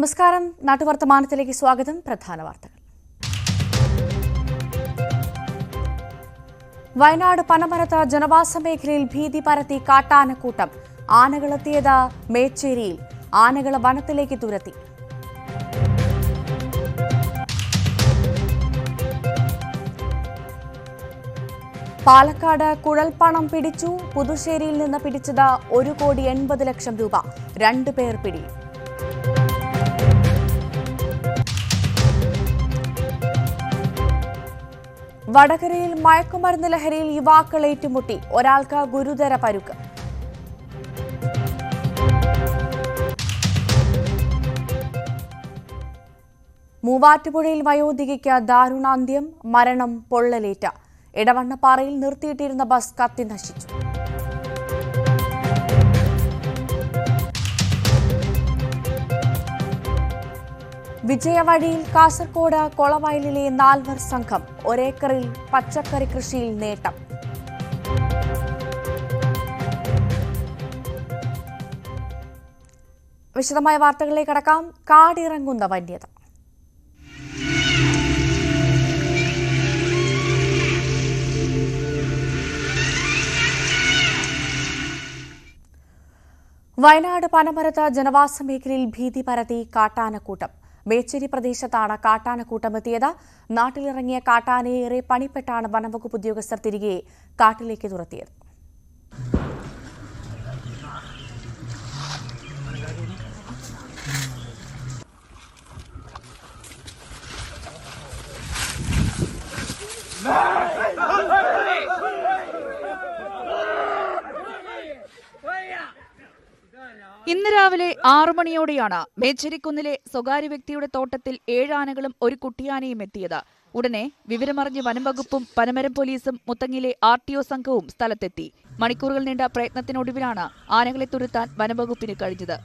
നമസ്കാരം. നാട്ടുവർത്തമാനത്തിലേക്ക് സ്വാഗതം. പ്രധാന വാർത്തകൾ. വയനാട് പനമരത്ത് ജനവാസ മേഖലയിൽ ഭീതി പരത്തി കാട്ടാനക്കൂട്ടം. ആനകളെത്തിയത് മേച്ചേരിയിൽ. ആനകളെ വനത്തിലേക്ക് തുരത്തി. പാലക്കാട് കുഴൽപ്പണം പിടിച്ചു. പുതുശ്ശേരിയിൽ നിന്ന് പിടിച്ചത് ഒരു കോടി എൺപത് ലക്ഷം രൂപ. രണ്ടു പേർ വടകരയിൽ മയക്കുമരുന്ന് ലഹരിയിൽ യുവാക്കൾ ഏറ്റുമുട്ടി. ഒരാൾക്ക് ഗുരുതര പരുക്ക്. മൂവാറ്റുപുഴയിൽ വയോധികയ്ക്ക് ദാരുണാന്ത്യം മരണം പൊള്ളലേറ്റ. ഇടവണ്ണപ്പാറയിൽ നിർത്തിയിട്ടിരുന്ന ബസ് കത്തി നശിച്ചു. വിജയവഴിയിൽ കാസർകോട് കൊളവയലിലെ നാൽവർ സംഘം ഒരേക്കറിൽ പച്ചക്കറി കൃഷിയിൽ നേട്ടം. വിശദമായ വാർത്തകളിലേക്ക് കടക്കാം. കാടിറങ്ങുന്ന വന്യത. വയനാട് പനമരത്ത് ജനവാസ മേഖലയിൽ ഭീതി പരത്തി കാട്ടാനക്കൂട്ടം. മേച്ചേരി പ്രദേശത്താണ് കാട്ടാനക്കൂട്ടം എത്തിയത് നാട്ടിലിറങ്ങിയ കാട്ടാനയെ ഏറെ പണിപ്പെട്ടാണ് വനംവകുപ്പ് ഉദ്യോഗസ്ഥർ തിരികെ കാട്ടിലേക്ക് തുരത്തിയത്. ഇന്ന് രാവിലെ ആറു മണിയോടെയാണ് മേച്ചേരിക്കുന്നിലെ സ്വകാര്യ വ്യക്തിയുടെ തോട്ടത്തിൽ ഏഴാനകളും ഒരു കുട്ടിയാനയും എത്തിയത്. ഉടനെ വിവരമറിഞ്ഞ് വനംവകുപ്പും പനമരം പോലീസും മുത്തങ്ങിലെ ആർ ടി ഒ സംഘവും സ്ഥലത്തെത്തി. മണിക്കൂറുകൾ നീണ്ട പ്രയത്നത്തിനൊടുവിലാണ് ആനകളെ തുരുത്താൻ വനംവകുപ്പിന് കഴിഞ്ഞത്.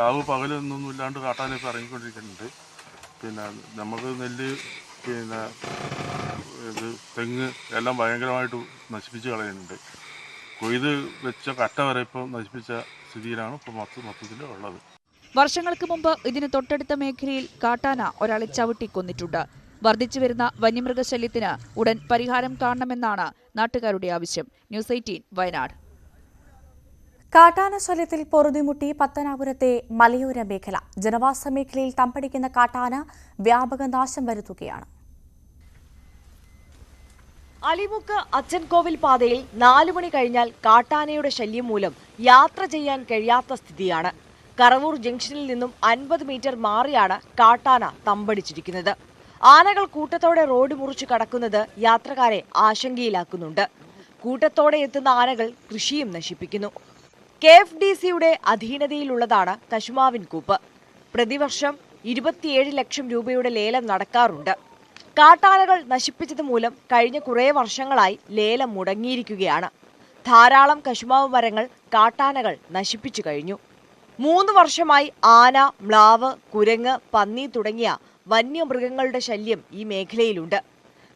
രാവ് പകലൊന്നും ഇല്ലാണ്ട് കാട്ടാനൊക്കെ ഇറങ്ങിക്കൊണ്ടിരിക്കുന്നുണ്ട്. പിന്നെ നമുക്ക് നെല്ല് പിന്നെ ഇത് തെങ്ങ് എല്ലാം ഭയങ്കരമായിട്ട് നശിപ്പിച്ച് കളയുന്നുണ്ട്. കൊയ്ത് വെച്ച കട്ട വരെ ഇപ്പോൾ നശിപ്പിച്ച സ്ഥിതിയിലാണ് ഇപ്പോൾ മൊത്ത മൊത്തത്തിൽ ഉള്ളത്. വർഷങ്ങൾക്ക് മുമ്പ് ഇതിന് തൊട്ടടുത്ത മേഖലയിൽ കാട്ടാന ഒരാളെ ചവിട്ടി കൊന്നിട്ടുണ്ട്. വർദ്ധിച്ചു വരുന്ന വന്യമൃഗശല്യത്തിന് ഉടൻ പരിഹാരം കാണണമെന്നാണ് നാട്ടുകാരുടെ ആവശ്യം. News eighteen Wayanad. കാട്ടാന ശല്യത്തിൽ പൊറുതിമുട്ടി പത്തനാപുരത്തെ മലയോര മേഖല. ജനവാസ മേഖലയിൽ തമ്പടിക്കുന്ന കാട്ടാന വ്യാപക നാശം വരുത്തുകയാണ്. അലിമുക്ക് അച്ചൻകോവിൽ പാതയിൽ നാലു മണി കഴിഞ്ഞാൽ കാട്ടാനയുടെ ശല്യം മൂലം യാത്ര ചെയ്യാൻ കഴിയാത്ത സ്ഥിതിയാണ്. കറവൂർ ജംഗ്ഷനിൽ നിന്നും അൻപത് മീറ്റർ മാറിയാണ് കാട്ടാന തമ്പടിച്ചിരിക്കുന്നത്. ആനകൾ കൂട്ടത്തോടെ റോഡ് മുറിച്ചു കടക്കുന്നത് യാത്രക്കാരെ ആശങ്കയിലാക്കുന്നുണ്ട്. കൂട്ടത്തോടെ എത്തുന്ന ആനകൾ കൃഷിയും നശിപ്പിക്കുന്നു. കെ എഫ് ഡി സിയുടെ അധീനതയിലുള്ളതാണ് കശുമാവിൻ കൂപ്പ്. പ്രതിവർഷം ഇരുപത്തിയേഴ് ലക്ഷം രൂപയുടെ ലേലം നടക്കാറുണ്ട്. കാട്ടാനകൾ നശിപ്പിച്ചത് മൂലം കഴിഞ്ഞ കുറേ വർഷങ്ങളായി ലേലം മുടങ്ങിയിരിക്കുകയാണ്. ധാരാളം കശുമാവ് മരങ്ങൾ കാട്ടാനകൾ നശിപ്പിച്ചു കഴിഞ്ഞു. മൂന്ന് വർഷമായി ആന മ്ലാവ് കുരങ്ങ് പന്നി തുടങ്ങിയ വന്യമൃഗങ്ങളുടെ ശല്യം ഈ മേഖലയിലുണ്ട്.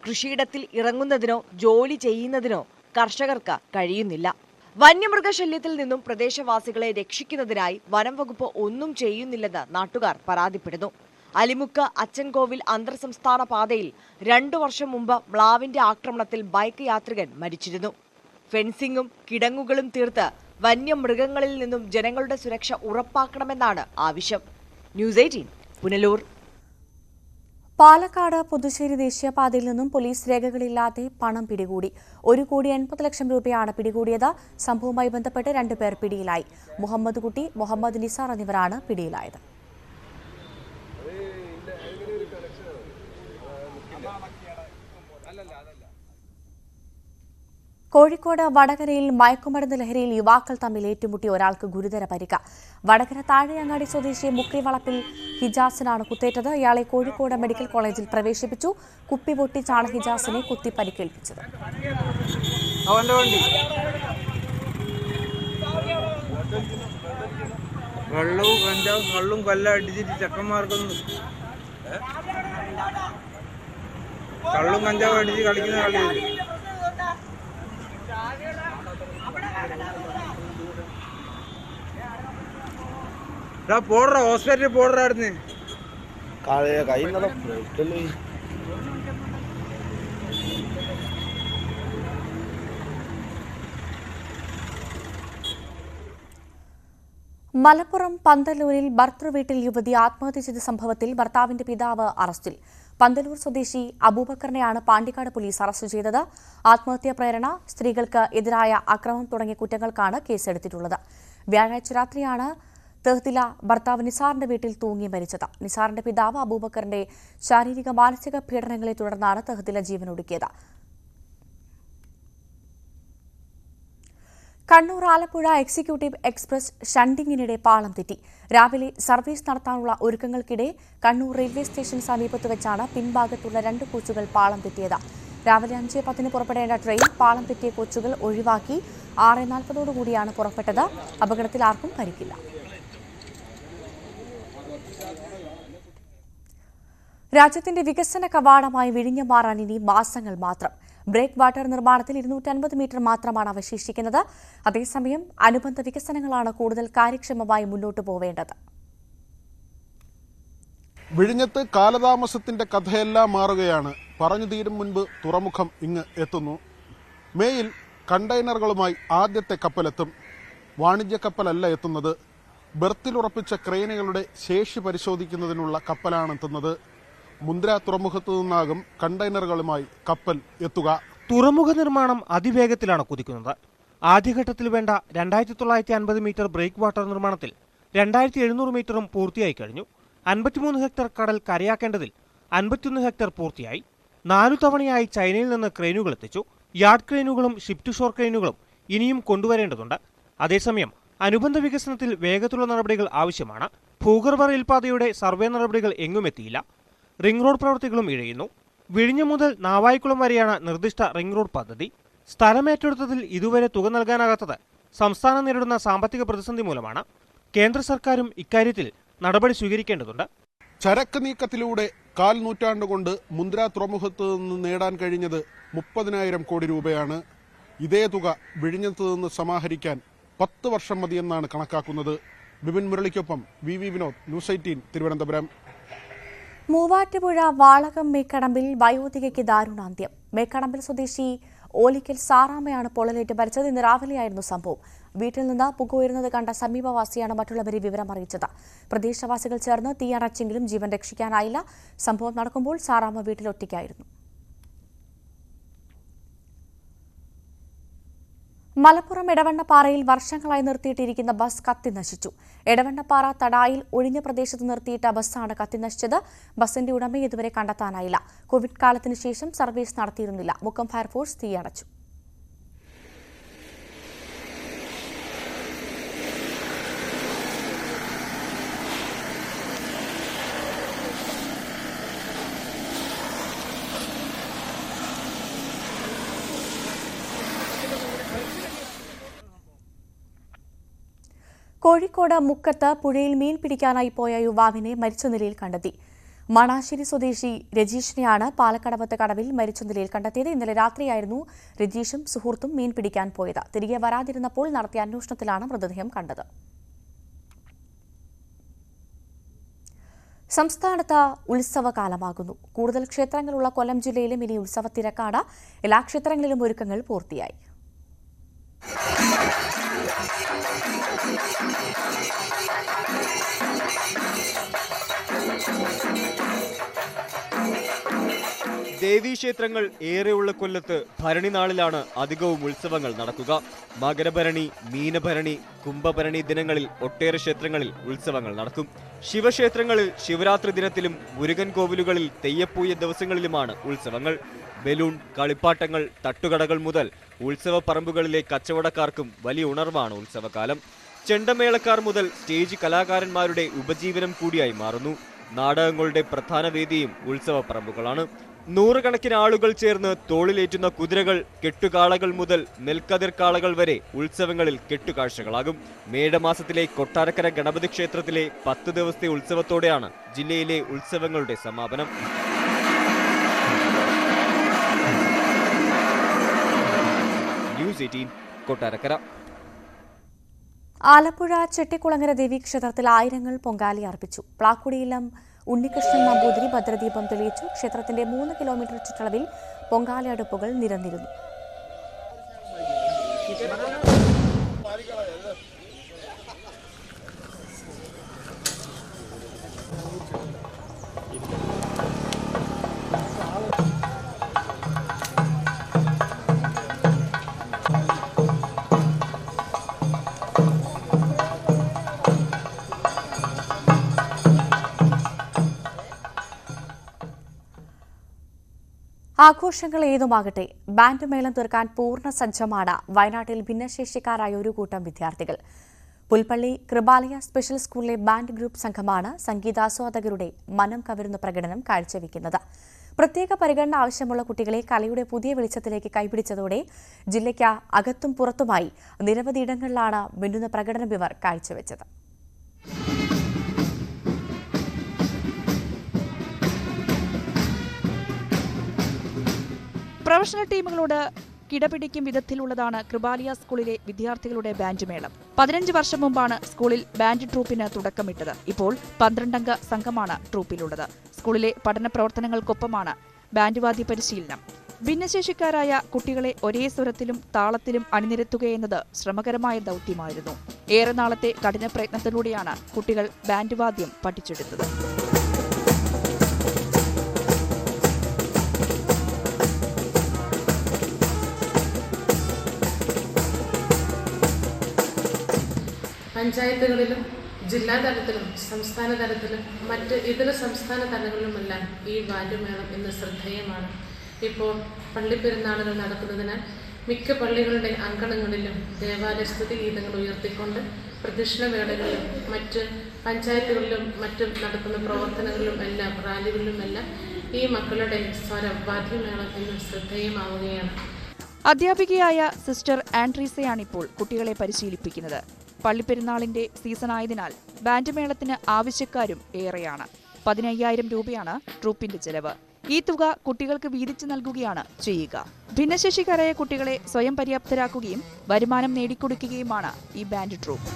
കൃഷിയിടത്തിൽ ഇറങ്ങുന്നതിനോ ജോലി ചെയ്യുന്നതിനോ കർഷകർക്ക് കഴിയുന്നില്ല. വന്യമൃഗശല്യത്തിൽ നിന്നും പ്രദേശവാസികളെ രക്ഷിക്കുന്നതിനായി വനം വകുപ്പ് ഒന്നും ചെയ്യുന്നില്ലെന്ന് നാട്ടുകാർ പരാതിപ്പെടുന്നു. അലിമുക്ക് അച്ചൻകോവിൽ അന്തർ സംസ്ഥാന പാതയിൽ രണ്ടു വർഷം മുമ്പ് മ്ലാവിന്റെ ആക്രമണത്തിൽ ബൈക്ക് യാത്രികൻ മരിച്ചിരുന്നു. ഫെൻസിംഗും കിടങ്ങുകളും തീർത്ത് വന്യമൃഗങ്ങളിൽ നിന്നും ജനങ്ങളുടെ സുരക്ഷ ഉറപ്പാക്കണമെന്നാണ് ആവശ്യം. News eighteen Punalur. Palakkad Puthussery ദേശീയപാതയിൽ നിന്നും പോലീസ് രേഖകളില്ലാതെ പണം പിടികൂടി. ഒരു കോടി എൺപത് ലക്ഷം രൂപയാണ് പിടികൂടിയത്. സംഭവവുമായി ബന്ധപ്പെട്ട് രണ്ടുപേർ പിടിയിലായി. മുഹമ്മദ് കുട്ടി മുഹമ്മദ് നിസാർ എന്നിവരാണ് പിടിയിലായത്. കോഴിക്കോട് വടകരയിൽ മയക്കുമരുന്ന് ലഹരിയിൽ യുവാക്കൾ തമ്മിൽ ഏറ്റുമുട്ടി ഒരാൾക്ക് ഗുരുതര പരിക്ക്. വടകര താഴെയങ്ങാടി സ്വദേശി മുക്രിവളപ്പിൽ ഹിജാസിനാണ് കുത്തേറ്റത്. ഇയാളെ കോഴിക്കോട് മെഡിക്കൽ കോളേജിൽ പ്രവേശിപ്പിച്ചു. കുപ്പി പൊട്ടിച്ചാണ് ഹിജാസിനെ കുത്തി പരിക്കേൽപ്പിച്ചത് വെള്ളവും കള്ളും കഞ്ചാവും അടിച്ച് കളിക്കുന്ന എടാ പോടുற ഹോസ്പിറ്റലിൽ കൈ മലപ്പുറം പന്തലൂരിൽ ഭർത്തൃ വീട്ടിൽ യുവതി ആത്മഹത്യ ചെയ്ത സംഭവത്തിൽ ഭർത്താവിന്റെ പിതാവ് അറസ്റ്റിൽ. പന്തലൂർ സ്വദേശി അബൂബക്കറിനെയാണ് പാണ്ടിക്കാട് പോലീസ് അറസ്റ്റ് ചെയ്തത്. ആത്മഹത്യാ പ്രേരണ സ്ത്രീകൾക്ക് എതിരായ അക്രമം തുടങ്ങിയ കുറ്റങ്ങൾക്കാണ് കേസെടുത്തിട്ടുള്ളത്. വ്യാഴാഴ്ച രാത്രിയാണ് തെഹ്തില ഭർത്താവ് നിസാറിന്റെ വീട്ടിൽ തൂങ്ങി മരിച്ചത്. നിസാറിന്റെ പിതാവ് അബൂബക്കറിന്റെ ശാരീരിക മാനസിക പീഡനങ്ങളെ തുടർന്നാണ് തെഹ്തില ജീവനൊടുക്കിയത്. കണ്ണൂർ ആലപ്പുഴ എക്സിക്യൂട്ടീവ് എക്സ്പ്രസ് ഷണ്ടിങ്ങിനിടെ പാളം തെറ്റി. രാവിലെ സർവീസ് നടത്താനുള്ള ഒരുക്കങ്ങൾക്കിടെ കണ്ണൂർ റെയിൽവേ സ്റ്റേഷൻ സമീപത്ത് വെച്ചാണ് പിൻഭാഗത്തുള്ള രണ്ട് കോച്ചുകൾ പാളം തെറ്റിയത്. രാവിലെ അഞ്ച് പത്തിന് പുറപ്പെടേണ്ട ട്രെയിൻ പാളം തെറ്റിയ കോച്ചുകൾ ഒഴിവാക്കി ആറ് നാൽപ്പതോടുകൂടിയാണ് പുറപ്പെട്ടത്. അപകടത്തിൽ ആർക്കും പരിക്കില്ല. രാജ്യത്തിന്റെ വികസന കവാടമായി വിഴിഞ്ഞു മാറാൻ ഇനി മാസങ്ങൾ മാത്രം. ബ്രേക്ക് വാട്ടർ നിർമ്മാണത്തിൽ ഇരുന്നൂറ്റൻപത് മീറ്റർ മാത്രമാണ് അവശേഷിക്കുന്നത്. അതേസമയം അനുബന്ധ വികസനങ്ങളാണ് കൂടുതൽ കാര്യക്ഷമമായി മുന്നോട്ട് പോവേണ്ടത്. വിഴിഞ്ഞത്ത് കാലതാമസത്തിന്റെ കഥയെല്ലാം മാറുകയാണ്. പറഞ്ഞു തീരും മുൻപ് തുറമുഖം ഇങ്ങ് എത്തുന്നു. മേയിൽ കണ്ടെയ്നറുകളുമായി ആദ്യത്തെ കപ്പലെത്തും. വാണിജ്യ കപ്പലല്ല എത്തുന്നത്. ബെർത്തിലുറപ്പിച്ച ക്രെയിനുകളുടെ ശേഷി പരിശോധിക്കുന്നതിനുള്ള കപ്പലാണ് എത്തുന്നത് മുന്ദ്ര തുറമുഖത്തു നിന്നാകും കണ്ടെയ്നറുകളുമായി കപ്പൽ എത്തുക. തുറമുഖ നിർമ്മാണം അതിവേഗത്തിലാണ് കുതിക്കുന്നത്. ആദ്യഘട്ടത്തിൽ വേണ്ട രണ്ടായിരത്തി തൊള്ളായിരത്തി അൻപത് മീറ്റർ ബ്രേക്ക് വാട്ടർ നിർമ്മാണത്തിൽ രണ്ടായിരത്തി എഴുന്നൂറ് മീറ്ററും പൂർത്തിയായി കഴിഞ്ഞു. അൻപത്തിമൂന്ന് ഹെക്ടർ കടൽ കരയാക്കേണ്ടതിൽ അൻപത്തിയൊന്ന് ഹെക്ടർ പൂർത്തിയായി. നാലു തവണയായി ചൈനയിൽ നിന്ന് ക്രെയിനുകൾ എത്തിച്ചു. യാർഡ് ക്രെയിനുകളും ഷിഫ്റ്റ് ഷോർ ക്രെയിനുകളും ഇനിയും കൊണ്ടുവരേണ്ടതുണ്ട്. അതേസമയം അനുബന്ധ വികസനത്തിൽ വേഗത്തിലുള്ള നടപടികൾ ആവശ്യമാണ്. ഭൂഗർഭ റെയിൽപാതയുടെ സർവേ നടപടികൾ എങ്ങും എത്തിയില്ല. റിംഗ് റോഡ് പ്രവൃത്തികളും ഇഴയുന്നു. വിഴിഞ്ഞു മുതൽ നാവായിക്കുളം വരെയാണ് നിർദ്ദിഷ്ട റിംഗ് റോഡ് പദ്ധതി. സ്ഥലമേറ്റെടുത്തതിൽ ഇതുവരെ തുക നൽകാനാകാത്തത് സംസ്ഥാനം നേരിടുന്ന സാമ്പത്തിക പ്രതിസന്ധി മൂലമാണ്. കേന്ദ്ര സർക്കാരും ഇക്കാര്യത്തിൽ നടപടി സ്വീകരിക്കേണ്ടതുണ്ട്. ചരക്ക് നീക്കത്തിലൂടെ കാൽ നൂറ്റാണ്ട് കൊണ്ട് മുന്ദ്ര തുറമുഖത്ത് നിന്ന് നേടാൻ കഴിഞ്ഞത് മുപ്പതിനായിരം കോടി രൂപയാണ്. ഇതേ തുക വിഴിഞ്ഞത്ത് നിന്ന് സമാഹരിക്കാൻ പത്ത് വർഷം മതിയെന്നാണ് കണക്കാക്കുന്നത്. Bipin മുരളിക്കൊപ്പം V V Vinod news eighteen Thiruvananthapuram. Muvattupuzha Valakom മേക്കടമ്പിൽ വയോധികയ്ക്ക് ദാരുണാന്ത്യം. മേക്കടമ്പിൽ സ്വദേശി ഓലിക്കൽ സാറാമ്മയാണ് പൊള്ളലേറ്റ് മരിച്ചത്. ഇന്ന് രാവിലെയായിരുന്നു സംഭവം. വീട്ടിൽ നിന്ന് പുക ഉയരുന്നത് കണ്ട സമീപവാസിയാണ് മറ്റുള്ളവരെ വിവരം അറിയിച്ചത്. പ്രദേശവാസികൾ ചേർന്ന് തീയണച്ചെങ്കിലും ജീവൻ രക്ഷിക്കാനായില്ല. സംഭവം നടക്കുമ്പോൾ സാറാമ്മ വീട്ടിൽ ഒറ്റയ്ക്കായിരുന്നു. മലപ്പുറം എടവണ്ണപ്പാറയിൽ വർഷങ്ങളായി നിർത്തിയിട്ടിരിക്കുന്ന ബസ് കത്തി നശിച്ചു എടവണ്ണപ്പാറ തടായിൽ ഒഴിഞ്ഞ പ്രദേശത്ത് നിർത്തിയിട്ട ബസ്സാണ് കത്തി നശിച്ചത് ബസിന്റെ ഉടമയെ ഇതുവരെ കണ്ടെത്താനായില്ല. കോവിഡ് കാലത്തിനു ശേഷം സർവീസ് നടത്തിയിരുന്നില്ല. മുക്കം ഫയർഫോഴ്സ് തീയണച്ചു. കോഴിക്കോട് മുക്കത്ത് പുഴയിൽ മീൻ പിടിക്കാനായി പോയ യുവാവിനെ മരിച്ച നിലയിൽ കണ്ടെത്തി. മണാശ്ശേരി സ്വദേശി രജീഷിനെയാണ് പാലക്കടവത്ത് കടവിൽ മരിച്ച നിലയിൽ കണ്ടെത്തിയത്. ഇന്നലെ രാത്രിയായിരുന്നു രജീഷും സുഹൃത്തും മീൻ പിടിക്കാൻ പോയത്. തിരികെ വരാതിരുന്നപ്പോൾ നടത്തിയ അന്വേഷണത്തിലാണ് മൃതദേഹം കണ്ടത്. സംസ്ഥാനത്ത് ഉത്സവകാലമാകുന്നു. കൂടുതൽ ക്ഷേത്രങ്ങളുള്ള കൊല്ലം ജില്ലയിലും ഇനി ഉത്സവ തിരക്കാണ് എല്ലാ ക്ഷേത്രങ്ങളിലും ഒരുക്കങ്ങൾ പൂർത്തിയായി. ദേവീക്ഷേത്രങ്ങൾ ഏറെയുള്ള കൊല്ലത്ത് ഭരണി നാളിലാണ് അധികവും ഉത്സവങ്ങൾ നടക്കുക. മകരഭരണി മീനഭരണി കുംഭഭരണി ദിനങ്ങളിൽ ഒട്ടേറെ ക്ഷേത്രങ്ങളിൽ ഉത്സവങ്ങൾ നടക്കും. ശിവക്ഷേത്രങ്ങളിൽ ശിവരാത്രി ദിനത്തിലും മുരുകൻ കോവിലുകളിൽ തെയ്യപ്പൂയ ദിവസങ്ങളിലുമാണ് ഉത്സവങ്ങൾ. ബലൂൺ കളിപ്പാട്ടങ്ങൾ തട്ടുകടകൾ മുതൽ ഉത്സവ പറമ്പുകളിലെ കച്ചവടക്കാർക്കും വലിയ ഉണർവാണ് ഉത്സവകാലം. ചെണ്ടമേളക്കാർ മുതൽ സ്റ്റേജ് കലാകാരന്മാരുടെ ഉപജീവനം കൂടിയായി മാറുന്നു. നാടകങ്ങളുടെ പ്രധാന വേദിയും ഉത്സവ പറമ്പുകളാണ്. നൂറുകണക്കിന് ആളുകൾ ചേർന്ന് തോളിലേറ്റുന്ന കുതിരകൾ കെട്ടുകാളകൾ മുതൽ നെൽക്കതിർ കാളകൾ വരെ ഉത്സവങ്ങളിൽ കെട്ടുകാഴ്ചകളാകും. മേടമാസത്തിലെ കൊട്ടാരക്കര ഗണപതി ക്ഷേത്രത്തിലെ പത്ത് ദിവസത്തെ ഉത്സവത്തോടെയാണ് ജില്ലയിലെ ഉത്സവങ്ങളുടെ സമാപനം. News eighteen Kottarakkara. Alappuzha Chettikulangara ദേവീക്ഷേത്രത്തിൽ ആയിരങ്ങൾ പൊങ്കാലി അർപ്പിച്ചു പ്ലാക്കുടിയിലും ഉണ്ണികൃഷ്ണൻ നമ്പൂതിരി ഭദ്രദീപം തെളിയിച്ചു. ക്ഷേത്രത്തിന്റെ മൂന്ന് കിലോമീറ്റർ ചുറ്റളവിൽ പൊങ്കാലയടുപ്പുകൾ നിരന്നിരുന്നു Thank നിരന്നിരുന്നു. ആഘോഷങ്ങൾ ഏതുമാകട്ടെ ബാൻഡ് മേളം തീർക്കാൻ പൂർണ സജ്ജമാണ് വയനാട്ടിൽ ഭിന്നശേഷിക്കാരായ ഒരു കൂട്ടം വിദ്യാർത്ഥികൾ. പുൽപ്പള്ളി കൃപാലയ സ്പെഷ്യൽ സ്കൂളിലെ ബാൻഡ് ഗ്രൂപ്പ് സംഘമാണ് സംഗീതാസ്വാദകരുടെ മനം കവരുന്ന പ്രകടനം കാഴ്ചവെക്കുന്നത്. പ്രത്യേക പരിഗണന ആവശ്യമുള്ള കുട്ടികളെ കലയുടെ പുതിയ വെളിച്ചത്തിലേക്ക് കൈപിടിച്ചതോടെ ജില്ലയ്ക്ക് അകത്തും പുറത്തുമായി നിരവധി ഇടങ്ങളിലാണ് മിന്നുന്ന പ്രകടനം ഇവർ കാഴ്ചവെച്ചത്. പ്രൊഫഷണൽ ടീമുകളോട് കിടപിടിക്കും വിധത്തിലുള്ളതാണ് കൃപാലിയ സ്കൂളിലെ വിദ്യാർത്ഥികളുടെ ബാൻഡ് മേളം. പതിനഞ്ച് വർഷം മുമ്പാണ് സ്കൂളിൽ ബാൻഡ് ട്രൂപ്പിന് തുടക്കമിട്ടത്. ഇപ്പോൾ പന്ത്രണ്ടംഗ സംഘമാണ് ട്രൂപ്പിലുള്ളത്. സ്കൂളിലെ പഠന പ്രവർത്തനങ്ങൾക്കൊപ്പമാണ് ബാൻഡ് വാദ്യ പരിശീലനം. ഭിന്നശേഷിക്കാരായ കുട്ടികളെ ഒരേ സ്വരത്തിലും താളത്തിലും അണിനിരത്തുകയെന്നത് ശ്രമകരമായ ദൗത്യമായിരുന്നു. ഏറെ നാളത്തെ കഠിന പ്രയത്നത്തിലൂടെയാണ് കുട്ടികൾ ബാൻഡ് വാദ്യം പഠിച്ചെടുത്തത്. പഞ്ചായത്തുകളിലും ജില്ലാ തലത്തിലും സംസ്ഥാന തലത്തിലും മറ്റ് ഇതര സംസ്ഥാന തലങ്ങളിലുമെല്ലാം ഈ ബാല്യമേളം ഇന്ന് ശ്രദ്ധേയമാണ്. ഇപ്പോൾ പള്ളിപ്പെരുന്നാളുകൾ നടക്കുന്നതിനാൽ മിക്ക പള്ളികളുടെ അങ്കണങ്ങളിലും ദേവാലയസ്തുതി ഗീതങ്ങൾ ഉയർത്തിക്കൊണ്ട് പ്രദക്ഷിണവേളകളിലും മറ്റ് പഞ്ചായത്തുകളിലും മറ്റും നടക്കുന്ന പ്രവർത്തനങ്ങളിലും എല്ലാം റാലികളിലും എല്ലാം ഈ മക്കളുടെ സ്വരം വാദ്യമേളം ഇന്ന് ശ്രദ്ധേയമാവുകയാണ്. അധ്യാപികയായ സിസ്റ്റർ ആൻഡ്രീസയാണിപ്പോൾ കുട്ടികളെ പരിശീലിപ്പിക്കുന്നത്. പള്ളിപ്പെരുന്നാളിന്റെ സീസണായതിനാൽ ബാൻഡ് മേളത്തിന് ആവശ്യക്കാരും ഏറെയാണ്. പതിനയ്യായിരം രൂപയാണ് ട്രൂപ്പിന്റെ ചെലവ്. ഈ തുക കുട്ടികൾക്ക് വീതിച്ചു നൽകുകയാണ് ചെയ്യുക. ഭിന്നശേഷിക്കാരായ കുട്ടികളെ സ്വയം പര്യാപ്തരാക്കുകയും വരുമാനം നേടിക്കൊടുക്കുകയുമാണ് ഈ band troupe.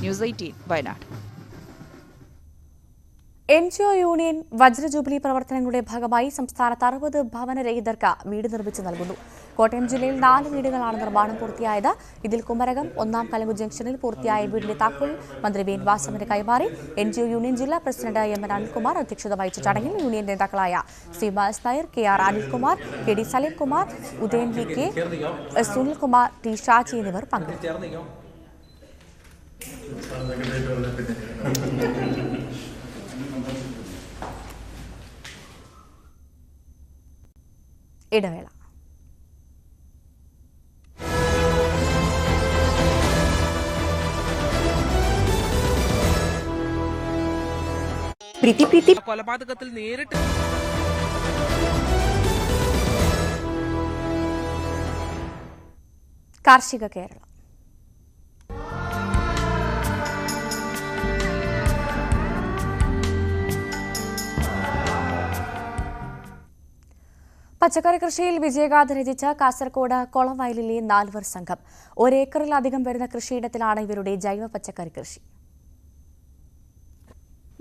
News eighteen Wayanad. N G O union വജ്ര jubilee പ്രവർത്തനങ്ങളുടെ ഭാഗമായി സംസ്ഥാനത്ത് അറുപത് ഭവനരഹിതർക്ക് വീട് നിർമ്മിച്ചു നൽകുന്നു. കോട്ടയം ജില്ലയിൽ നാല് വീടുകളാണ് നിർമ്മാണം പൂർത്തിയായത്. ഇതിൽ കുമരകം ഒന്നാം കലങ്കു ജംഗ്ഷനിൽ പൂർത്തിയായ വീടിന്റെ താക്കോൽ മന്ത്രി വേൻ വാസവന് കൈമാറി എൻ ജി ഒ യൂണിയൻ ജില്ലാ പ്രസിഡന്റ് എം. എൻ. അനിൽകുമാർ അധ്യക്ഷത വഹിച്ച ചടങ്ങിൽ യൂണിയൻ നേതാക്കളായ C. Mass Nair K. R. Anilkumar K. D. Salimkumar Udayan V. K. Sunilkumar T. Shaji എന്നിവർ പങ്കെടുത്തു. ഇടവേള. പ്രീതി പ്രീതി. കൊലപാതകത്തിൽ നേരിട്ട് കാർഷിക കേരളം. പച്ചക്കറി കൃഷിയിൽ വിജയഗാഥ രചിച്ച കാസർകോട് കൊളവയലിലെ നാൽവർ സംഘം. ഒരേക്കറിലധികം വരുന്ന കൃഷിയിടത്തിലാണ് ഇവരുടെ ജൈവ പച്ചക്കറി കൃഷി.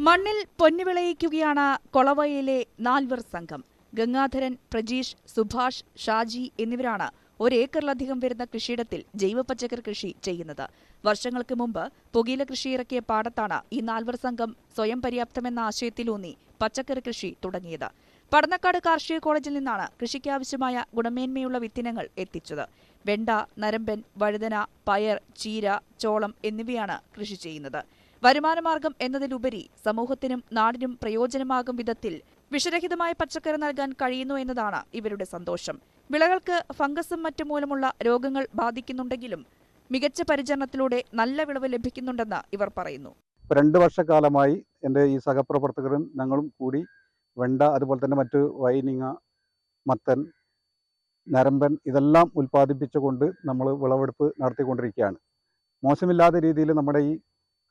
മണ്ണിൽ പൊന്നുവിളയിക്കുകയാണ് കൊളവയിലെ നാൽവർ സംഘം. ഗംഗാധരൻ പ്രജീഷ് സുഭാഷ് ഷാജി എന്നിവരാണ് ഒരേക്കറിലധികം വരുന്ന കൃഷിയിടത്തിൽ ജൈവ പച്ചക്കറി കൃഷി ചെയ്യുന്നത്. വർഷങ്ങൾക്ക് മുമ്പ് പുകയില കൃഷി ഇറക്കിയ പാടത്താണ് ഈ നാൽവർ സംഘം സ്വയം പര്യാപ്തമെന്ന ആശയത്തിലൂന്നി പച്ചക്കറി കൃഷി തുടങ്ങിയത്. പടന്നക്കാട് കാർഷിക കോളേജിൽ നിന്നാണ് കൃഷിക്കാവശ്യമായ ഗുണമേന്മയുള്ള വിത്തിനങ്ങൾ എത്തിച്ചത്. വെണ്ട നരമ്പൻ വഴുതന പയർ ചീര ചോളം എന്നിവയാണ് കൃഷി ചെയ്യുന്നത്. വരുമാനമാർഗം എന്നതിലുപരി സമൂഹത്തിനും നാടിനും പ്രയോജനമാകും വിധത്തിൽ വിഷരഹിതമായ പച്ചക്കറി നൽകാൻ കഴിയുന്നു എന്നതാണ് ഇവരുടെ സന്തോഷം. വിളകൾക്ക് ഫംഗസും മറ്റു മൂലമുള്ള രോഗങ്ങൾ ബാധിക്കുന്നുണ്ടെങ്കിലും മികച്ച പരിചരണത്തിലൂടെ നല്ല വിളവ് ലഭിക്കുന്നുണ്ടെന്ന് ഇവർ പറയുന്നു. രണ്ട് വർഷക്കാലമായി എന്റെ ഈ സഹപ്രവർത്തകരും ഞങ്ങളും കൂടി വെണ്ട അതുപോലെ തന്നെ മറ്റ് വൈനിങ്ങ മത്തൻ നരമ്പൻ ഇതെല്ലാം ഉൽപ്പാദിപ്പിച്ചുകൊണ്ട് നമ്മൾ വിളവെടുപ്പ് നടത്തിക്കൊണ്ടിരിക്കുകയാണ്. മോശമില്ലാത്ത രീതിയിൽ നമ്മുടെ ഈ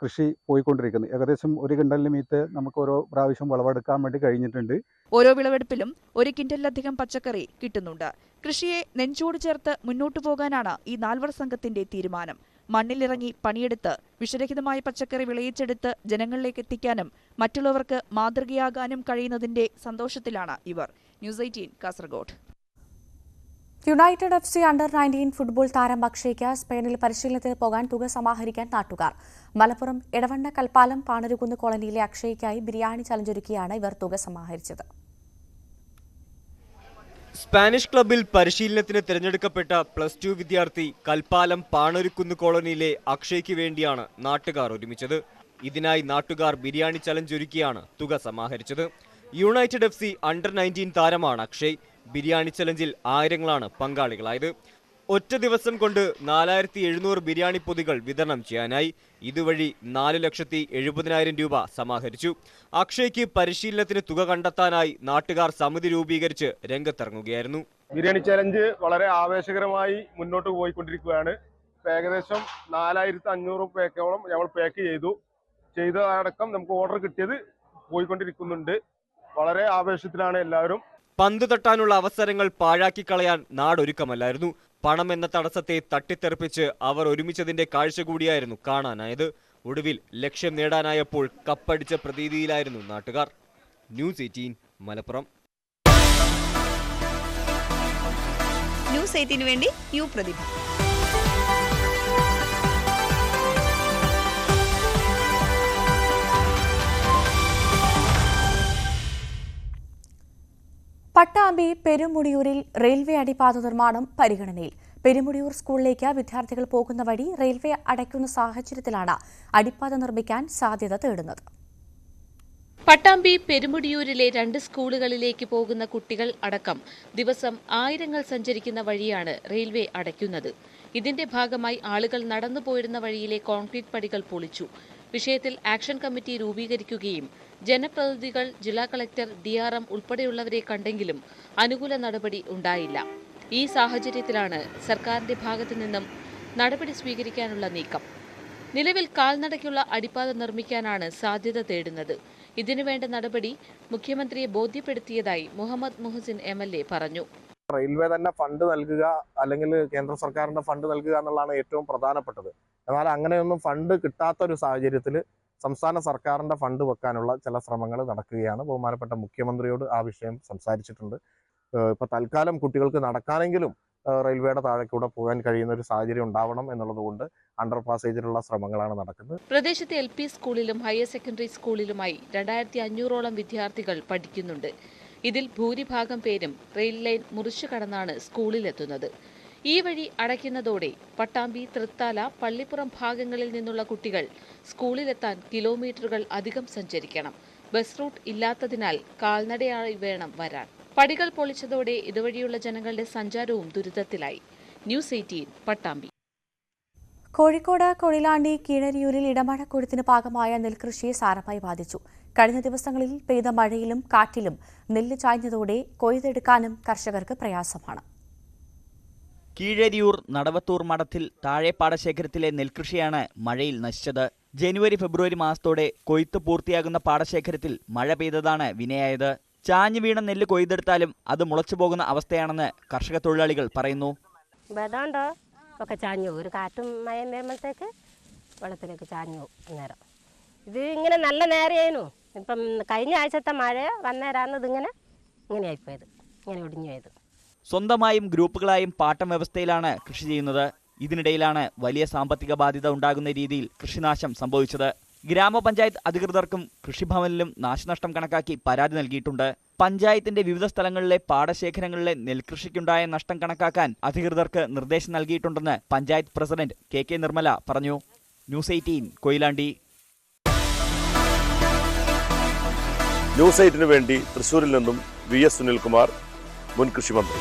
കൃഷി പോയിക്കൊണ്ടിരിക്കുന്നത് ഏകദേശം ഒരു കിണ്ടലിന് മീത്ത് നമുക്ക് ഓരോ പ്രാവശ്യം വിളവെടുക്കാൻ വേണ്ടി കഴിഞ്ഞിട്ടുണ്ട്. ഓരോ വിളവെടുപ്പിലും ഒരു കിണ്ടലിലധികം പച്ചക്കറി കിട്ടുന്നുണ്ട്. കൃഷിയെ നെഞ്ചോട് ചേർത്ത് മുന്നോട്ടു പോകാനാണ് ഈ നാൽവർ സംഘത്തിന്റെ തീരുമാനം. മണ്ണിലിറങ്ങി പണിയെടുത്ത് വിഷരഹിതമായ പച്ചക്കറി വിളയിച്ചെടുത്ത് ജനങ്ങളിലേക്ക് എത്തിക്കാനും മറ്റുള്ളവർക്ക് മാതൃകയാകാനും കഴിയുന്നതിന്റെ സന്തോഷത്തിലാണ് ഇവർ. News eighteen Kasaragod. United F C under nineteen football താരം അക്ഷയ്ക്ക് സ്പെയിനിൽ പരിശീലനത്തിന് പോകാൻ തുക സമാഹരിക്കാൻ നാട്ടുകാർ. മലപ്പുറം എടവണ്ണ കൽപ്പാലം പാണരുകുന്ന് കോളനിയിലെ അക്ഷയ്ക്കായി ബിരിയാണി ചലഞ്ചൊരുക്കിയാണ് ഇവർ തുക സമാഹരിച്ചത്. സ്പാനിഷ് ക്ലബിൽ പരിശീലനത്തിന് തിരഞ്ഞെടുക്കപ്പെട്ട പ്ലസ് ടു വിദ്യാർത്ഥി കൽപ്പാലം പാണൊരുക്കുന്ന് കോളനിയിലെ അക്ഷയ്ക്ക് വേണ്ടിയാണ് നാട്ടുകാർ ഒരുമിച്ചത്. ഇതിനായി നാട്ടുകാർ ബിരിയാണി ചലഞ്ച് ഒരുക്കിയാണ് തുക സമാഹരിച്ചത്. United F C under nineteen താരമാണ് അക്ഷയ്. ബിരിയാണി ചലഞ്ചിൽ ആയിരങ്ങളാണ് പങ്കാളികളായത്. ഒറ്റ ദിവസം കൊണ്ട് നാലായിരത്തി എഴുന്നൂറ് ബിരിയാണി പൊതികൾ വിതരണം ചെയ്യാനായി. ഇതുവഴി നാല് ലക്ഷത്തി എഴുപതിനായിരം രൂപ സമാഹരിച്ചു. അക്ഷയ്ക്ക് പരിശീലനത്തിന് തുക കണ്ടെത്താനായി നാട്ടുകാർ സമിതി രൂപീകരിച്ച് രംഗത്തിറങ്ങുകയായിരുന്നു. ബിരിയാണി ചലഞ്ച് വളരെ ആവേശകരമായി മുന്നോട്ട് പോയിക്കൊണ്ടിരിക്കുകയാണ്. ഏകദേശം നാലായിരത്തി അഞ്ഞൂറ് പേക്കോളം ഞങ്ങൾ പാക്ക് ചെയ്തു. ചെയ്തതടക്കം നമുക്ക് ഓർഡർ കിട്ടിയത് പോയിക്കൊണ്ടിരിക്കുന്നുണ്ട്. വളരെ ആവേശത്തിലാണ് എല്ലാവരും. പന്ത് തട്ടാനുള്ള അവസരങ്ങൾ പാഴാക്കി കളയാൻ നാടൊരുക്കമല്ലായിരുന്നു. പണം എന്ന തടസ്സത്തെ തട്ടിത്തെറിപ്പിച്ച് അവർ ഒരുമിച്ചതിന്റെ കാഴ്ച കൂടിയായിരുന്നു കാണാനായത് ഒടുവിൽ ലക്ഷ്യം നേടാനായപ്പോൾ കപ്പടിച്ച പ്രതീതിയിലായിരുന്നു നാട്ടുകാർ. News eighteen Malappuram. ന്യൂസ് എയ്റ്റീന് വേണ്ടി യു പ്രതിഭ. പട്ടാമ്പി പെരുമുടിയൂരിൽ റെയിൽവേ അടിപ്പാത നിർമ്മാണം പരിഗണനയിൽ. പെരുമുടിയൂർ സ്കൂളിലേക്ക് വിദ്യാർത്ഥികൾ പോകുന്ന വഴി റെയിൽവേ അടയ്ക്കുന്ന സാഹചര്യത്തിലാണ് അടിപ്പാത നിർമ്മിക്കാൻ സാധ്യത തേടുന്നത്. പട്ടാമ്പി പെരുമുടിയൂരിലെ രണ്ട് സ്കൂളുകളിലേക്ക് പോകുന്ന കുട്ടികൾ അടക്കം ദിവസം ആയിരങ്ങൾ സഞ്ചരിക്കുന്ന വഴിയാണ് റെയിൽവേ അടയ്ക്കുന്നത്. ഇതിന്റെ ഭാഗമായി ആളുകൾ നടന്നു പോയിരുന്ന വഴിയിലെ കോൺക്രീറ്റ് പടികൾ പൊളിച്ചു. വിഷയത്തിൽ ആക്ഷൻ കമ്മിറ്റി രൂപീകരിക്കുകയും ജനപ്രതിനിധികൾ ജില്ലാ കളക്ടർ ഡി ആർ എം ഉൾപ്പെടെയുള്ളവരെ കണ്ടെങ്കിലും അനുകൂല നടപടി ഉണ്ടായില്ല. ഈ സാഹചര്യത്തിലാണ് സർക്കാരിന്റെ ഭാഗത്തു നിന്നും നടപടി സ്വീകരിക്കാനുള്ള നീക്കം. നിലവിൽ കാൽനടയ്ക്കുള്ള അടിപ്പാത നിർമ്മിക്കാനാണ് സാധ്യത തേടുന്നത്. ഇതിനുവേണ്ട നടപടി മുഖ്യമന്ത്രിയെ ബോധ്യപ്പെടുത്തിയതായി മുഹമ്മദ് മുഹസിൻ എം പറഞ്ഞു. റെയിൽവേ തന്നെ ഫണ്ട് നൽകുക അല്ലെങ്കിൽ കേന്ദ്ര സർക്കാരിന്റെ ഫണ്ട് നൽകുക എന്നുള്ളതാണ് ഏറ്റവും പ്രധാനപ്പെട്ടത്. എന്നാൽ അങ്ങനെയൊന്നും ഫണ്ട് കിട്ടാത്ത ഒരു സാഹചര്യത്തിൽ സംസ്ഥാന സർക്കാരിന്റെ ഫണ്ട് വെക്കാനുള്ള ചില ശ്രമങ്ങൾ നടക്കുകയാണ്. ബഹുമാനപ്പെട്ട മുഖ്യമന്ത്രിയോട് ആ വിഷയം സംസാരിച്ചിട്ടുണ്ട്. ഇപ്പോൾ ഇപ്പൊ തൽക്കാലം കുട്ടികൾക്ക് നടക്കാനെങ്കിലും റെയിൽവേയുടെ റെയിൽവേയുടെ കൂടെ പോകാൻ കഴിയുന്ന ഒരു സാഹചര്യം ഉണ്ടാവണം എന്നുള്ളതുകൊണ്ട് അണ്ടർ പാസേജിലുള്ള ശ്രമങ്ങളാണ് നടക്കുന്നത്. പ്രദേശത്തെ എൽ പി സ്കൂളിലും ഹയർ സെക്കൻഡറി സ്കൂളിലുമായി രണ്ടായിരത്തി അഞ്ഞൂറോളം വിദ്യാർത്ഥികൾ പഠിക്കുന്നുണ്ട്. ഇതിൽ ഭൂരിഭാഗം പേരും റെയിൽ ലൈൻ മുറിച്ചു കടന്നാണ് സ്കൂളിലെത്തുന്നത്. ഈ വഴി അടയ്ക്കുന്നതോടെ പട്ടാമ്പി തൃത്താല പള്ളിപ്പുറം ഭാഗങ്ങളിൽ നിന്നുള്ള കുട്ടികൾ സ്കൂളിലെത്താൻ കിലോമീറ്ററുകൾ അധികം സഞ്ചരിക്കണം. ബസ് റൂട്ട് ഇല്ലാത്തതിനാൽ കാൽനടയായി വേണം വരാൻ. പടികൾ പൊളിച്ചതോടെ ഇതുവഴിയുള്ള ജനങ്ങളുടെ സഞ്ചാരവും ദുരിതത്തിലായി. News eighteen Pattambi. Kozhikode Koyilandy കീഴരിയൂരിൽ ഇടമഴക്കൊഴുത്തിന് ഭാഗമായ നെൽകൃഷിയെ സാരമായി ബാധിച്ചു. കഴിഞ്ഞ ദിവസങ്ങളിൽ പെയ്ത മഴയിലും കാറ്റിലും നെല്ല് ചായ്ഞ്ഞതോടെ കൊയ്തെടുക്കാനും കർഷകർക്ക് പ്രയാസമാണ്. കീഴരിയൂർ നടവത്തൂർ മഠത്തിൽ താഴെപ്പാടശേഖരത്തിലെ നെൽകൃഷിയാണ് മഴയിൽ നശിച്ചത്. ജനുവരി ഫെബ്രുവരി മാസത്തോടെ കൊയ്ത്ത് പൂർത്തിയാകുന്ന പാടശേഖരത്തിൽ മഴ പെയ്തതാണ് വിനയായത്. ചാഞ്ഞു വീണ നെല്ല് കൊയ്തെടുത്താലും അത് മുളച്ചു പോകുന്ന അവസ്ഥയാണെന്ന് കർഷക തൊഴിലാളികൾ പറയുന്നു. ഒക്കെ ചാഞ്ഞു ഒരു കാറ്റും മഴയും വരുമ്പോഴത്തേക്ക് വെള്ളത്തിലേക്ക് ചാഞ്ഞു നേരം ഇത് ഇങ്ങനെ നല്ല നേരെയായിരുന്നു ഇപ്പം കഴിഞ്ഞ ആഴ്ചത്തെ മഴ വന്നേരാന്നത് ഇങ്ങനെ ഇങ്ങനെ ആയിപ്പോയത് ഇങ്ങനെ ഒടിഞ്ഞു പോയത്. സ്വന്തമായും ഗ്രൂപ്പുകളായും പാട്ടം വ്യവസ്ഥയിലാണ് കൃഷി ചെയ്യുന്നത്. ഇതിനിടയിലാണ് വലിയ സാമ്പത്തിക ബാധ്യത ഉണ്ടാകുന്ന രീതിയിൽ കൃഷിനാശം സംഭവിച്ചത്. ഗ്രാമപഞ്ചായത്ത് അധികൃതർക്കും കൃഷിഭവനിലും നാശനഷ്ടം കണക്കാക്കി പരാതി നൽകിയിട്ടുണ്ട്. പഞ്ചായത്തിന്റെ വിവിധ സ്ഥലങ്ങളിലെ പാടശേഖരങ്ങളിലെ നെൽകൃഷിക്കുണ്ടായ നഷ്ടം കണക്കാക്കാൻ അധികൃതർക്ക് നിർദ്ദേശം നൽകിയിട്ടുണ്ടെന്ന് panchayat president K K Nirmala പറഞ്ഞു. News eighteen Koyilandy. ന്യൂസ് എയ്റ്റിന് വേണ്ടി തൃശൂരിൽ നിന്നും വി എസ് സുനിൽകുമാർ മുൻ കൃഷിമന്ത്രി.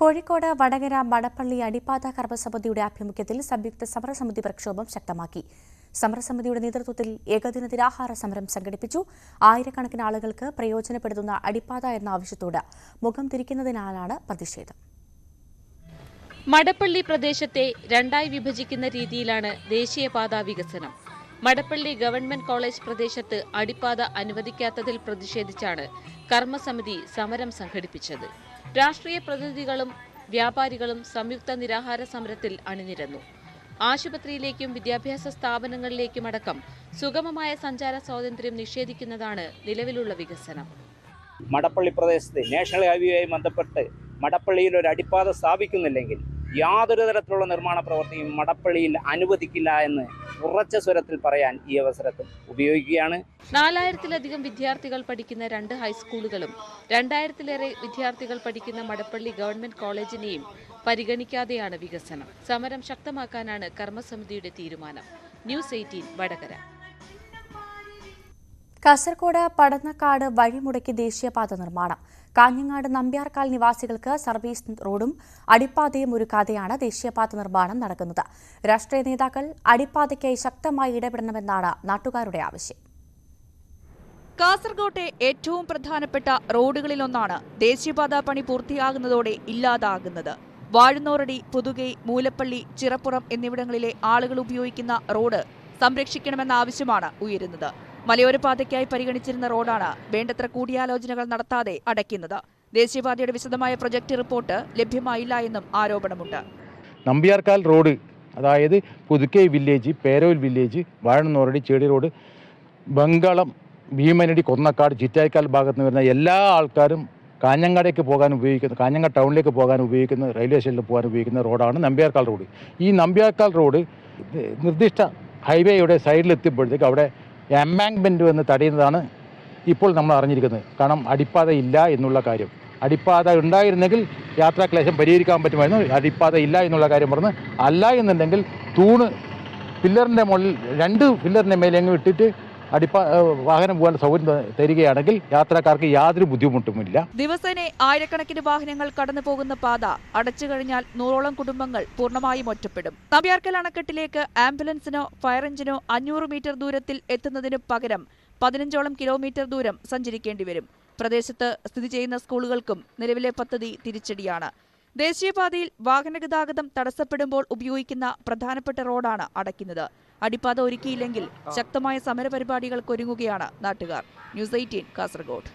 കോഴിക്കോട് വടകര മടപ്പള്ളി അടിപ്പാത കർമ്മസമിതിയുടെ ആഭിമുഖ്യത്തിൽ സംയുക്ത സമരസമിതി പ്രക്ഷോഭം ശക്തമാക്കി. സമരസമിതിയുടെ നേതൃത്വത്തിൽ ഏകദിന നിരാഹാര സമരം സംഘടിപ്പിച്ചു. ആയിരക്കണക്കിന് ആളുകൾക്ക് പ്രയോജനപ്പെടുത്തുന്ന അടിപ്പാത എന്ന ആവശ്യത്തോട് മുഖം തിരിക്കുന്നതിനാലാണ് പ്രതിഷേധം. മടപ്പള്ളി പ്രദേശത്തെ രണ്ടായി വിഭജിക്കുന്ന രീതിയിലാണ് ദേശീയപാത വികസനം. മടപ്പള്ളി ഗവൺമെന്റ് കോളേജ് പ്രദേശത്ത് അടിപ്പാത അനുവദിക്കാത്തതിൽ പ്രതിഷേധിച്ചാണ് കർമ്മസമിതി സമരം സംഘടിപ്പിച്ചത്. രാഷ്ട്രീയ പ്രതിനിധികളും വ്യാപാരികളും സംയുക്ത നിരാഹാര സമരത്തിൽ അണിനിരന്നു. ആശുപത്രിയിലേക്കും വിദ്യാഭ്യാസ സ്ഥാപനങ്ങളിലേക്കുമടക്കം സുഗമമായ സഞ്ചാര സ്വാതന്ത്ര്യം നിഷേധിക്കുന്നതാണ് നിലവിലുള്ള വികസനം. മടപ്പള്ളി പ്രദേശത്ത് നാഷണൽ ഹൈവേയുമായി ബന്ധപ്പെട്ട് മടപ്പള്ളിയിൽ ഒരു അടിപ്പാത സ്ഥാപിക്കുന്നില്ലെങ്കിൽ യാതൊരു തരത്തിലുള്ള നിർമ്മാണ പ്രവൃത്തിയും മടപ്പള്ളിയിൽ അനുവദിക്കില്ല എന്ന് ഉറച്ച സ്വരത്തിൽ പറയാൻ ഈ അവസരത്തിൽ ഉപയോഗിക്കുകയാണ്. നാലായിരത്തിലധികം വിദ്യാർത്ഥികൾ പഠിക്കുന്ന രണ്ട് ഹൈസ്കൂളുകളും രണ്ടായിരത്തിലേറെ വിദ്യാർത്ഥികൾ പഠിക്കുന്ന മടപ്പള്ളി ഗവൺമെന്റ് കോളേജിനെയും പരിഗണിക്കാതെയാണ് വികസനം. സമരം ശക്തമാക്കാനാണ് കർമ്മസമിതിയുടെ തീരുമാനം. News eighteen Vadakara. Kasaragod Padannakkad വഴിമുടക്കി ദേശീയപാത നിർമ്മാണം. കാഞ്ഞങ്ങാട് നമ്പ്യാർക്കാൽ നിവാസികൾക്ക് സർവീസ് റോഡും അടിപ്പാതയും ഒരുക്കാതെയാണ് ദേശീയപാത നിർമ്മാണം നടക്കുന്നത്. രാഷ്ട്രീയ നേതാക്കൾ അടിപ്പാതയ്ക്കായി ശക്തമായി ഇടപെടണമെന്നാണ് നാട്ടുകാരുടെ ആവശ്യം. കാസർകോട്ടെ ഏറ്റവും പ്രധാനപ്പെട്ട റോഡുകളിലൊന്നാണ് ദേശീയപാത പണി പൂർത്തിയാകുന്നതോടെ ഇല്ലാതാകുന്നത്. വാഴുന്നോറടി പുതുകൈ മൂലപ്പള്ളി ചിറപ്പുറം എന്നിവിടങ്ങളിലെ ആളുകൾ ഉപയോഗിക്കുന്ന റോഡ് സംരക്ഷിക്കണമെന്ന ആവശ്യമാണ് ഉയരുന്നത്. മലയോര പാതയ്ക്കായി പരിഗണിച്ചിരുന്ന റോഡാണ് വേണ്ടത്ര കൂടിയാലോചനകൾ നടത്താതെ അടയ്ക്കുന്നത്. ദേശീയപാതയുടെ വിശദമായ പ്രൊജക്ട് റിപ്പോർട്ട് ലഭ്യമായില്ല എന്നും ആരോപണമുണ്ട്. നമ്പ്യാർക്കാൽ റോഡ് അതായത് Puthukkai village Perol village Vazhanoradi Chedi road Bangalam Bheemanadi Konnakkad Chittayikkal ഭാഗത്ത് നിന്ന് വരുന്ന എല്ലാ ആൾക്കാരും കാഞ്ഞങ്ങാടേക്ക് പോകാൻ ഉപയോഗിക്കുന്ന കാഞ്ഞങ്ങാട് ടൗണിലേക്ക് പോകാൻ ഉപയോഗിക്കുന്ന റെയിൽവേ സ്റ്റേഷനിൽ പോകാൻ ഉപയോഗിക്കുന്ന റോഡാണ് നമ്പ്യാർക്കാൽ റോഡ്. ഈ നമ്പ്യാർക്കാൽ റോഡ് നിർദ്ദിഷ്ട ഹൈവേയുടെ സൈഡിലെത്തിയപ്പോഴത്തേക്ക് അവിടെ എംബാങ്ക്മെന്റ് വന്ന് തടയുന്നതാണ് ഇപ്പോൾ നമ്മൾ അറിഞ്ഞിരിക്കുന്നത്. കാരണം അടിപ്പാത ഇല്ല എന്നുള്ള കാര്യം. അടിപ്പാത ഉണ്ടായിരുന്നെങ്കിൽ യാത്രാക്ലേശം പരിഹരിക്കാൻ പറ്റുമായിരുന്നു. അടിപ്പാത ഇല്ല എന്നുള്ള കാര്യം പറഞ്ഞ് അല്ല എന്നുണ്ടെങ്കിൽ തൂണ് പില്ലറിന്റെ മുകളിൽ രണ്ട് പില്ലറിന്റെ മേലെ അങ്ങ് ഇട്ടിട്ട് അടിപ്പാ വാഹനം പോകാൻ സൗകര്യം തരികയാണെങ്കിൽ യാത്രക്കാർക്ക് യാതൊരു ബുദ്ധിമുട്ടുമില്ല. ദിവസേന ആയിരക്കണക്കിന് വാഹനങ്ങൾ കടന്നു പോകുന്ന പാത അടച്ചു കഴിഞ്ഞാൽ നൂറോളം കുടുംബങ്ങൾ പൂർണമായും ഒറ്റപ്പെടും. നമ്പ്യാർക്കൽ അണക്കെട്ടിലേക്ക് ആംബുലൻസിനോ ഫയർ എഞ്ചിനോ അഞ്ഞൂറ് മീറ്റർ ദൂരത്തിൽ എത്തുന്നതിനു പകരം പതിനഞ്ചോളം കിലോമീറ്റർ ദൂരം സഞ്ചരിക്കേണ്ടി വരും. പ്രദേശത്ത് സ്ഥിതി ചെയ്യുന്ന സ്കൂളുകൾക്കും നിലവിലെ പദ്ധതി തിരിച്ചടിയാണ്. ദേശീയപാതയിൽ വാഹനഗതാഗതം തടസ്സപ്പെടുമ്പോൾ ഉപയോഗിക്കുന്ന പ്രധാനപ്പെട്ട റോഡാണ് അടയ്ക്കുന്നത്. അടിപ്പാത ഒരുക്കിയില്ലെങ്കിൽ ശക്തമായ സമരപരിപാടികൾക്ക് ഒരുങ്ങുകയാണ് നാട്ടുകാർ. News eighteen Kasaragod.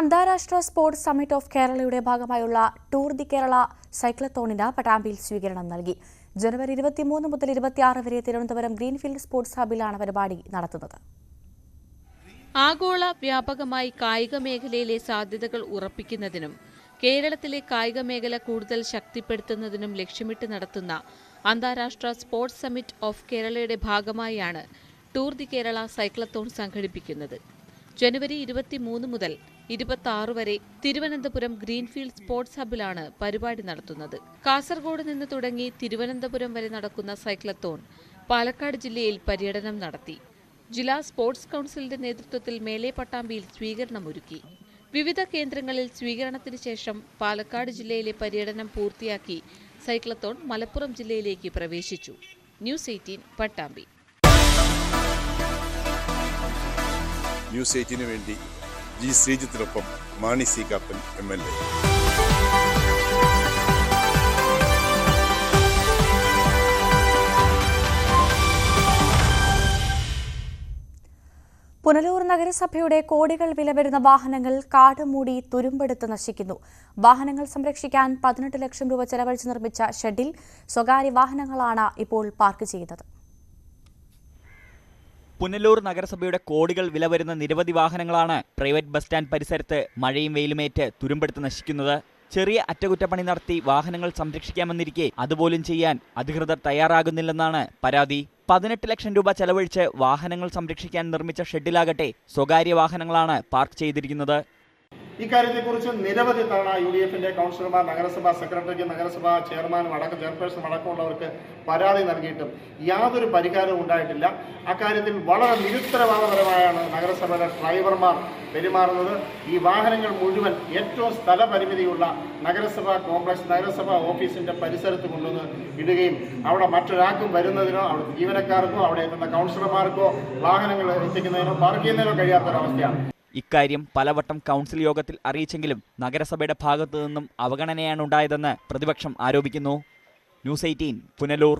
അന്താരാഷ്ട്ര സ്പോർട്സ് സമ്മിറ്റ് ഓഫ് കേരളയുടെ ഭാഗമായുള്ള ടൂർ ദി കേരള സൈക്ലത്തോണിന് പട്ടാമ്പിയിൽ സ്വീകരണം നൽകി. ജനുവരി ഇരുപത്തിമൂന്ന് മുതൽ ഇരുപത്തിയാറ് വരെ തിരുവനന്തപുരം ഗ്രീൻഫീൽഡ് സ്പോർട്സ് ഹബിലാണ് പരിപാടി നടത്തുന്നത്. ആഗോള വ്യാപകമായി കായിക മേഖലയിലെ സാധ്യതകൾ ഉറപ്പിക്കുന്നതിനും കേരളത്തിലെ കായിക മേഖല കൂടുതൽ ശക്തിപ്പെടുത്തുന്നതിനും ലക്ഷ്യമിട്ട് നടത്തുന്ന അന്താരാഷ്ട്ര സ്പോർട്സ് സമ്മിറ്റ് ഓഫ് കേരളയുടെ ഭാഗമായാണ് ടൂർ ദി കേരള സൈക്ലത്തോൺ സംഘടിപ്പിക്കുന്നത്. ജനുവരി ഇരുപത്തിമൂന്ന് മുതൽ ഇരുപത്തി വരെ തിരുവനന്തപുരം ഗ്രീൻഫീൽഡ് സ്പോർട്സ് ഹബിലാണ് പരിപാടി നടത്തുന്നത്. കാസർഗോഡ് നിന്ന് തുടങ്ങി തിരുവനന്തപുരം വരെ നടക്കുന്ന സൈക്ലത്തോൺ പാലക്കാട് ജില്ലയിൽ പര്യടനം നടത്തി. ജില്ലാ സ്പോർട്സ് കൗൺസിലിന്റെ നേതൃത്വത്തിൽ മേലെ പട്ടാമ്പിയിൽ സ്വീകരണമൊരുക്കി വിവിധ കേന്ദ്രങ്ങളിൽ സ്വീകരണത്തിന് ശേഷം പാലക്കാട് ജില്ലയിലെ പര്യടനം പൂർത്തിയാക്കി സൈക്ലത്തോൺ മലപ്പുറം ജില്ലയിലേക്ക് പ്രവേശിച്ചു. News eighteen Pattambi. ന്യൂസ് എയ്റ്റിന് വേണ്ടി G ശ്രീജിത്തിനൊപ്പം Mani C Kappan M L A. Punalur നഗരസഭയുടെ കോടികൾ വില വരുന്ന വാഹനങ്ങൾ കാട് മൂടി തുരുമ്പെടുത്ത് നശിക്കുന്നു. വാഹനങ്ങൾ സംരക്ഷിക്കാൻ പതിനെട്ട് ലക്ഷം രൂപ ചെലവഴിച്ച് നിർമ്മിച്ച ഷെഡിൽ സ്വകാര്യ വാഹനങ്ങളാണ് ഇപ്പോൾ പാർക്ക് ചെയ്യുന്നത്. പുനലൂർ നഗരസഭയുടെ കോടികൾ വില വരുന്ന നിരവധി വാഹനങ്ങളാണ് പ്രൈവറ്റ് ബസ് സ്റ്റാൻഡ് പരിസരത്ത് മഴയും വെയിലുമേറ്റ് തുരുമ്പെടുത്ത് നശിക്കുന്നത്. ചെറിയ അറ്റകുറ്റപ്പണി നടത്തി വാഹനങ്ങൾ സംരക്ഷിക്കാമെന്നിരിക്കെ അതുപോലും ചെയ്യാൻ അധികൃതർ തയ്യാറാകുന്നില്ലെന്നാണ് പരാതി. പതിനെട്ട് ലക്ഷം രൂപ ചെലവഴിച്ച് വാഹനങ്ങൾ സംരക്ഷിക്കാൻ നിർമ്മിച്ച ഷെഡിലാകട്ടെ സ്വകാര്യ വാഹനങ്ങളാണ് പാർക്ക് ചെയ്തിരിക്കുന്നത്. ഇക്കാര്യത്തെക്കുറിച്ച് നിരവധി തവണ യു ഡി എഫിന്റെ കൗൺസിലർമാർ നഗരസഭാ സെക്രട്ടറിക്ക് നഗരസഭാ ചെയർമാനും അടക്കം ചെയർപേഴ്സണും അടക്കമുള്ളവർക്ക് പരാതി നൽകിയിട്ടും യാതൊരു പരിഹാരവും ഉണ്ടായിട്ടില്ല. അക്കാര്യത്തിൽ വളരെ നിരുത്തരവാദപരമായാണ് നഗരസഭയുടെ ഡ്രൈവർമാർ പെരുമാറുന്നത്. ഈ വാഹനങ്ങൾ മുഴുവൻ ഏറ്റവും സ്ഥലപരിമിതിയുള്ള നഗരസഭാ കോംപ്ലക്സ് നഗരസഭാ ഓഫീസിന്റെ പരിസരത്ത് കൊണ്ടുവന്ന് ഇടുകയും അവിടെ മറ്റൊരാൾക്കും വരുന്നതിനോ അവിടെ ജീവനക്കാർക്കോ അവിടെ എത്തുന്ന കൗൺസിലർമാർക്കോ വാഹനങ്ങൾ എത്തിക്കുന്നതിനോ പാർക്ക് ചെയ്യുന്നതിനോ കഴിയാത്തൊരവസ്ഥയാണ്. ഇക്കാര്യം പലവട്ടം കൗൺസിൽ യോഗത്തിൽ അറിയിച്ചെങ്കിലും നഗരസഭയുടെ ഭാഗത്തു നിന്നും അവഗണനയാണ് ഉണ്ടായതെന്ന് പ്രതിപക്ഷം ആരോപിക്കുന്നു. News eighteen Punalur.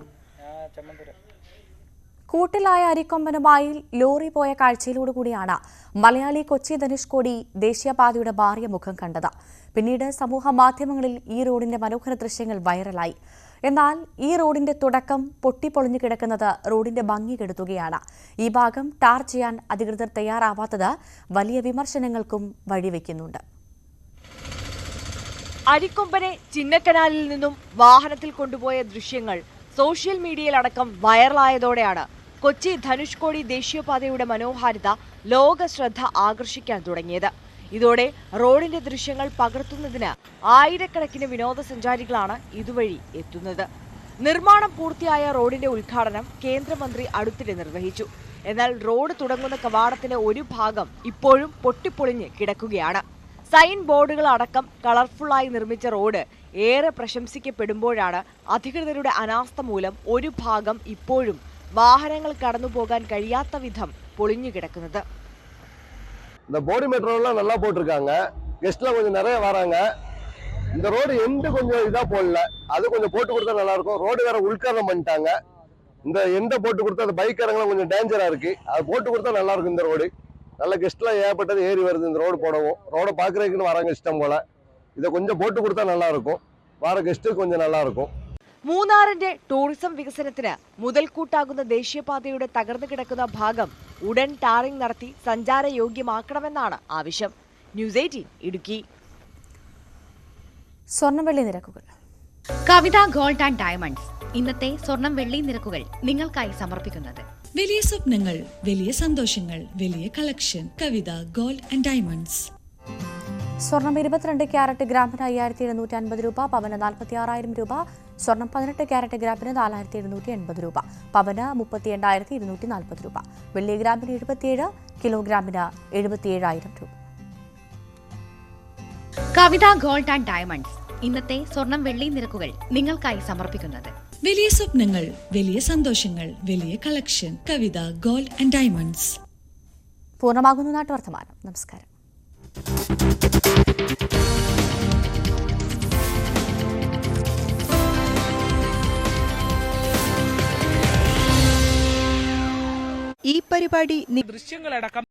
കൂട്ടിലായ അരിക്കൊമ്പനുമായി ലോറി പോയ കാഴ്ചയിലൂടെ കൂടിയാണ് മലയാളി കൊച്ചി ധനുഷ്കോടി ദേശീയപാതയുടെ ഭാര്യ മുഖം കണ്ടത്. പിന്നീട് സമൂഹ മാധ്യമങ്ങളിൽ ഈ റോഡിന്റെ മനോഹര ദൃശ്യങ്ങൾ വൈറലായി. എന്നാൽ ഈ റോഡിന്റെ തുടക്കം പൊട്ടിപ്പൊളിഞ്ഞു കിടക്കുന്നത് റോഡിന്റെ ഭംഗി കെടുത്തുകയാണ്. ഈ ഭാഗം ടാർ ചെയ്യാൻ അധികൃതർ തയ്യാറാവാത്തത് വലിയ വിമർശനങ്ങൾക്കും വഴിവെക്കുന്നുണ്ട്. അരിക്കൊമ്പനെ ചിന്നക്കനാലിൽ നിന്നും വാഹനത്തിൽ കൊണ്ടുപോയ ദൃശ്യങ്ങൾ സോഷ്യൽ മീഡിയയിലടക്കം വൈറലായതോടെയാണ്. കൊച്ചി ധനുഷ്കോടി ദേശീയപാതയുടെ മനോഹാരിത ലോക ശ്രദ്ധ ആകർഷിക്കാൻ തുടങ്ങിയത്. ഇതോടെ റോഡിന്റെ ദൃശ്യങ്ങൾ പകർത്തുന്നതിന് ആയിരക്കണക്കിന് വിനോദസഞ്ചാരികളാണ് ഇതുവഴി എത്തുന്നത്. നിർമ്മാണം പൂർത്തിയായ റോഡിന്റെ ഉദ്ഘാടനം കേന്ദ്രമന്ത്രി അടുത്തിടെ നിർവഹിച്ചു. എന്നാൽ റോഡ് തുടങ്ങുന്ന കവാടത്തിന്റെ ഒരു ഭാഗം ഇപ്പോഴും പൊട്ടിപ്പൊളിഞ്ഞ് കിടക്കുകയാണ്. സൈൻ ബോർഡുകൾ അടക്കം കളർഫുള്ളായി നിർമ്മിച്ച റോഡ് ഏറെ പ്രശംസിക്കപ്പെടുമ്പോഴാണ് അധികൃതരുടെ അനാസ്ഥ മൂലം ഒരു ഭാഗം ഇപ്പോഴും വാഹനങ്ങൾ കടന്നുപോകാൻ കഴിയാത്ത വിധം പൊളിഞ്ഞു കിടക്കുന്നത്. இந்த போடி மெட்ரோலாம் நல்லா போட்டிருக்காங்க. கெஸ்ட்லாம் கொஞ்சம் நிறைய வராங்க. இந்த ரோடு எண்டு கொஞ்சம் இதாக போடல. அது கொஞ்சம் போட்டு கொடுத்தா நல்லா இருக்கும். ரோடு வேற உள்கரணம் பண்ணிட்டாங்க. இந்த எண்டை போட்டு கொடுத்தா அந்த பைக்காரங்களாம் கொஞ்சம் டேஞ்சராக இருக்கு. அது போட்டு கொடுத்தா நல்லா இருக்கும் இந்த ரோடு நல்ல கெஸ்ட்லாம் ஏகப்பட்டது ஏறி வருது இந்த ரோடு போடவும். ரோடை பார்க்குறதுக்குன்னு வராங்க இஷ்டம் போல். இதை கொஞ்சம் போட்டு கொடுத்தா நல்லா இருக்கும். வர கெஸ்ட்டு கொஞ்சம் நல்லா இருக்கும். മൂന്നാറിന്റെ ടൂറിസം വികസനത്തിന് മുതൽക്കൂട്ടാകുന്ന ദേശീയപാതയുടെ തകർന്നു കിടക്കുന്ന ഭാഗം ഉടൻ ടാറിംഗ് നടത്തി സഞ്ചാരയോഗ്യമാക്കണമെന്നാണ് ആവശ്യം. News eighteen Idukki. സ്വർണവെള്ളി നിരക്കുകൾ. Kavitha gold and diamonds. ഇന്നത്തെ സ്വർണം വെള്ളി നിരക്കുകൾ നിങ്ങൾക്കായി സമർപ്പിക്കുന്നത്. വലിയ സ്വപ്നങ്ങൾ വലിയ സന്തോഷങ്ങൾ വലിയ collection. Kavitha gold and diamonds. സ്വർണം ഇരുപത്തിരണ്ട് ക്യാരറ്റ് ഗ്രാമിന് അയ്യായിരത്തി എഴുന്നൂറ്റി അൻപത് രൂപ പവന് നാൽപ്പത്തി ആറായിരം രൂപ സ്വർണം പതിനെട്ട് ക്യാരറ്റ് ഗ്രാമിന് നാലായിരത്തി എഴുന്നൂറ്റി എൺപത് രൂപ പവന് മുപ്പത്തി എണ്ണായിരത്തി ഇരുന്നൂറ്റി നാൽപ്പത് രൂപ. വെള്ളി ഗ്രാമിന് എഴുപത്തിയേഴ് കിലോഗ്രാമിന് എഴുപത്തിയേഴായിരം രൂപ. Kavitha gold and diamonds. ഇന്നത്തെ സ്വർണം വെള്ളി നിരക്കുകൾ നിങ്ങൾക്കായി സമർപ്പിക്കുന്നത്. വലിയ സ്വപ്നങ്ങൾ വലിയ സന്തോഷങ്ങൾ വലിയ collection. Kavitha gold and diamonds. പൂർണമാകുന്നു നാട്ടുവർത്തമാനം. നമസ്കാരം. ഈ പരിപാടി ദൃശ്യങ്ങളടക്കം